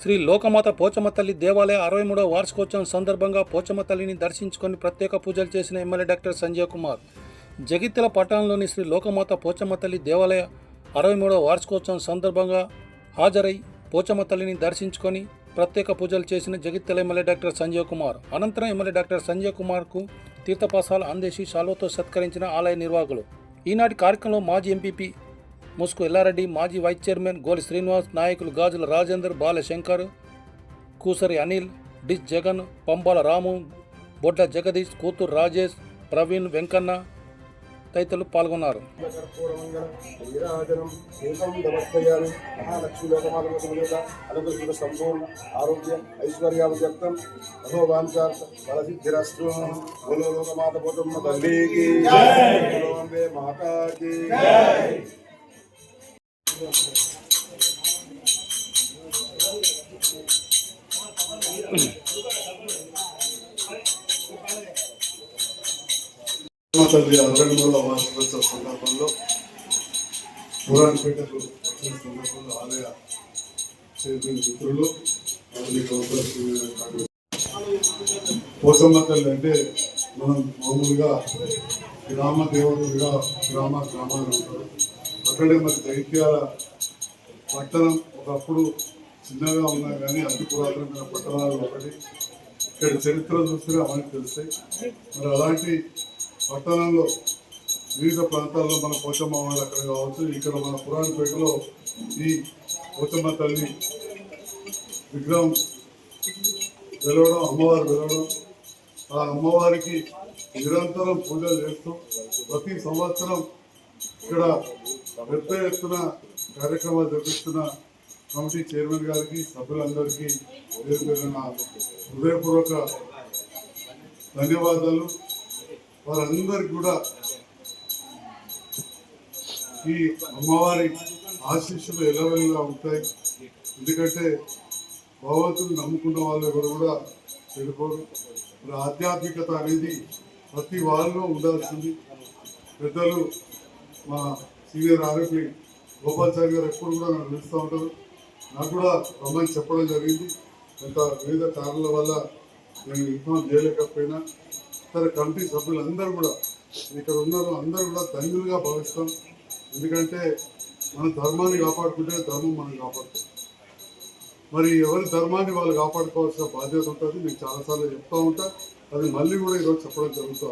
శ్రీ లోకమాత పోచమ్మ తల్లి దేవాలయ అరవై మూడవ వార్షికోత్సవం సందర్భంగా పోచమ్మ తల్లిని దర్శించుకొని ప్రత్యేక పూజలు చేసిన ఎమ్మెల్యే డాక్టర్ సంజయ్ కుమార్. జగిత్యాల పట్టణంలోని శ్రీ లోకమాత పోచమ్మ తల్లి దేవాలయ అరవై మూడవ వార్షికోత్సవం సందర్భంగా హాజరై పోచమ్మ తల్లిని దర్శించుకొని ప్రత్యేక పూజలు చేసిన జగిత్యాల ఎమ్మెల్యే డాక్టర్ సంజయ్ కుమార్. అనంతరం ఎమ్మెల్యే డాక్టర్ సంజయ్ కుమార్కు తీర్థపాసాలు అందేసి శాలువతో సత్కరించిన ఆలయ నిర్వాహకులు. ఈనాటి కార్యక్రమంలో మాజీ ఎంపీపీ ముసుకు ఎల్లారెడ్డి మాజీ వైస్ చైర్మన్ గోలి శ్రీనివాస్ నాయకులు గాజుల రాజేందర్ బాలశంకర్ కూసరి అనిల్ డిస్ జగన్ పంబాల రాము బొడ్ల జగదీష్ కూతురు రాజేష్ ప్రవీణ్ వెంకన్న తదితరులు పాల్గొన్నారు. కర్పూరమంగళం తల్లి అరవై మూడవ సందర్భంలో పురాణపేటకు వచ్చిన సందర్భంలో ఆలయ చేసిన మిత్రులు పోసమ్మ తల్లి అంటే మనం మామూలుగా గ్రామ దేవతలుగా గ్రామ గ్రామాలు ఉంటారు అక్కడే మరి దైత్యాల పట్టణం ఒకప్పుడు చిన్నగా ఉన్నా కానీ అతి పురాతనమైన పట్టణాలు ఒకటి. ఇక్కడ చరిత్ర చూస్తే మనకు తెలుస్తాయి. మరి అలాంటి పట్టణంలో వివిధ ప్రాంతాల్లో మన పోచమ్మ వాళ్ళు అక్కడ కావచ్చు ఇక్కడ మన పురాణపేటలో ఈ పోచమ్మ తల్లి విగ్రహం వెలవడం అమ్మవారు వెలవడం. ఆ అమ్మవారికి నిరంతరం పూజలు చేస్తూ ప్రతి సంవత్సరం ఇక్కడ పెద్ద ఎత్తున కార్యక్రమాలు జరిపిస్తున్న కమిటీ చైర్మన్ గారికి సభ్యులందరికీ పేరు హృదయపూర్వక ధన్యవాదాలు. వారందరికి కూడా ఈ అమ్మవారి ఆశీస్సులు ఎలవెల్లా ఉంటాయి. ఎందుకంటే భగవంతుని నమ్ముకున్న వాళ్ళు ఎవరు కూడా చెడిపోరు. ఆధ్యాత్మికత అనేది ప్రతి వాళ్ళలో ఉండాల్సింది. పెద్దలు మా సీనియర్ ఆరోపి గోపాల్చారి గారు ఎప్పుడు కూడా నన్ను పిలుస్తూ ఉంటారు. నాకు కూడా రమ్మని చెప్పడం జరిగింది. కొంత వివిధ కారణాల వల్ల నేను ఇన్ఫార్మ్ చేయలేకపోయినా సరే కమిటీ సభ్యులందరూ కూడా ఇక్కడ ఉన్నారు అందరూ కూడా ధన్యులుగా భావిస్తాం. ఎందుకంటే మన ధర్మాన్ని కాపాడుకుంటే ధర్మం మనం కాపాడుతాం మరి ఎవరి ధర్మాన్ని వాళ్ళు కాపాడుకోవాల్సిన బాధ్యత ఉంటుంది నేను చాలాసార్లు చెప్తూ ఉంటా. అది మళ్ళీ కూడా ఈరోజు చెప్పడం జరుగుతూ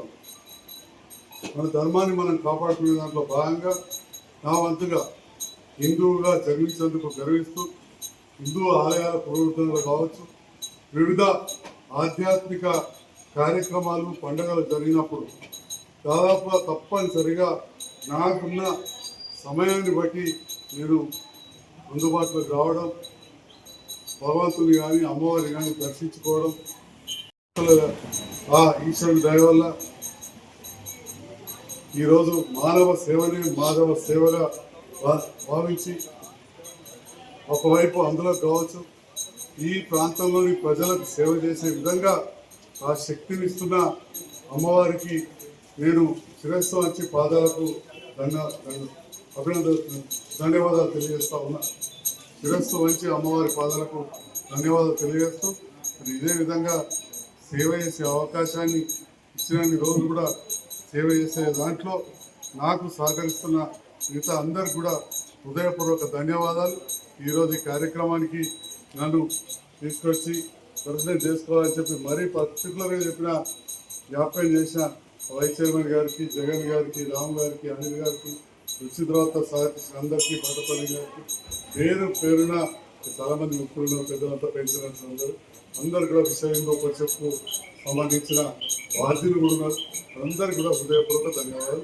మన ధర్మాన్ని మనం కాపాడుకునే దాంట్లో భాగంగా నా వంతుగా హిందువుగా జన్మించేందుకు గర్విస్తూ హిందూ ఆలయాల పునరుద్ధరణలు కావచ్చు. వివిధ ఆధ్యాత్మిక కార్యక్రమాలు పండుగలు జరిగినప్పుడు దాదాపుగా తప్పనిసరిగా నాకున్న సమయాన్ని బట్టి నేను అందుబాటులోకి రావడం భగవంతుని కానీ అమ్మవారిని కానీ దర్శించుకోవడం ఆ ఈశ్వరుని దయ వల్ల ఈరోజు మానవ సేవని మాధవ సేవగా భా- భావించి ఒకవైపు అందులో కావచ్చు ఈ ప్రాంతంలోని ప్రజలకు సేవ చేసే విధంగా ఆ శక్తిని ఇస్తున్న అమ్మవారికి నేను శిరస్సు వచ్చి పాదాలకు ధన్య అభినంద ధన్యవాదాలు తెలియజేస్తా ఉన్నా. శిరస్సు వంచి అమ్మవారి పాదాలకు ధన్యవాదాలు తెలియజేస్తూ ఇదే విధంగా సేవ చేసే అవకాశాన్ని ఇచ్చినన్ని రోజులు కూడా సేవ చేసే దాంట్లో నాకు సహకరిస్తున్న మిగతా అందరు కూడా హృదయపూర్వక ధన్యవాదాలు. ఈరోజు ఈ కార్యక్రమానికి నన్ను తీసుకొచ్చి ప్రెసిడెంట్ చేసుకోవాలని చెప్పి మరీ పర్టికులర్గా చెప్పిన జ్ఞాపకం చేసిన వైస్ చైర్మన్ గారికి జగన్ గారికి రామ్ గారికి అనిల్ గారికి రుచిద్రాత సహకరించిన అందరికీ భద్రపల్లి గారికి పేరు పేరున చాలా మంది ముఖ్యులు పెద్దలంతా పెన్షనర్స్ అందరూ. అందరు కూడా విషయంలో చెప్పు సంబంధించిన వాసులు కూడా ఉన్నారు. అందరికీ కూడా హృదయపూర్వక ధన్యవాదాలు.